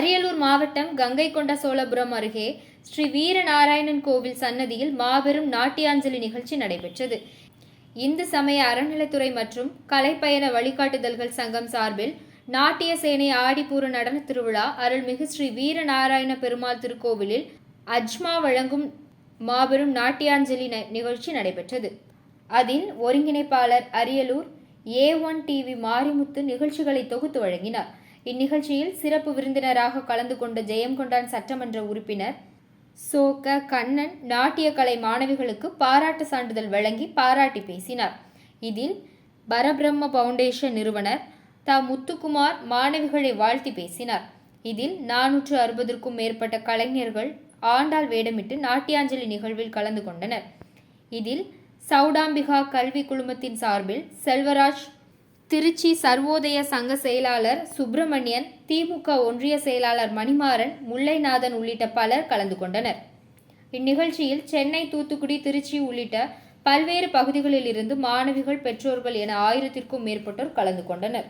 அரியலூர் மாவட்டம் கங்கை கொண்ட சோழபுரம் அருகே ஸ்ரீ வீரநாராயணன் கோவில் சன்னதியில் மாபெரும் நாட்டியாஞ்சலி நிகழ்ச்சி நடைபெற்றது. இந்து சமய அறநிலைத்துறை மற்றும் கலைப்பயண வழிகாட்டுதல்கள் சங்கம் சார்பில் நாட்டிய சேனை ஆடிப்பூர நடன திருவிழா அருள்மிகு ஸ்ரீ வீரநாராயண பெருமாள் திருக்கோவிலில் அஜ்மா வழங்கும் மாபெரும் நாட்டியாஞ்சலி ந- நிகழ்ச்சி நடைபெற்றது. அதில் ஒருங்கிணைப்பாளர் Ariyalur A one TV Marimuthu நிகழ்ச்சிகளை தொகுத்து வழங்கினார். இந்நிகழ்ச்சியில் சிறப்பு விருந்தினராக கலந்து கொண்ட ஜெயங்கொண்டான் சட்டமன்ற உறுப்பினர் சோக கண்ணன் நாட்டியக்கலை மாணவிகளுக்கு பாராட்டு சான்றிதழ் வழங்கி பாராட்டி பேசினார். இதில் பரபிரம்ம பவுண்டேஷன் நிறுவனர் த. முத்துக்குமார் மாணவிகளை வாழ்த்தி பேசினார். இதில் நானூற்று அறுபதற்கும் மேற்பட்ட கலைஞர்கள் ஆண்டாள் வேடமிட்டு நாட்டியாஞ்சலி நிகழ்வில் கலந்து கொண்டனர். இதில் சௌடாம்பிகா கல்வி குழுமத்தின் சார்பில் செல்வராஜ் திருச்சி சர்வோதய சங்க செயலாளர் சுப்பிரமணியன் திமுக ஒன்றிய செயலாளர் மணிமாறன் முல்லைநாதன் உள்ளிட்ட பலர் கலந்து கொண்டனர். இந்நிகழ்ச்சியில் சென்னை தூத்துக்குடி திருச்சி உள்ளிட்ட பல்வேறு பகுதிகளில் இருந்து மாணவிகள் பெற்றோர்கள் என ஆயிரத்திற்கும் மேற்பட்டோர் கலந்து கொண்டனர்.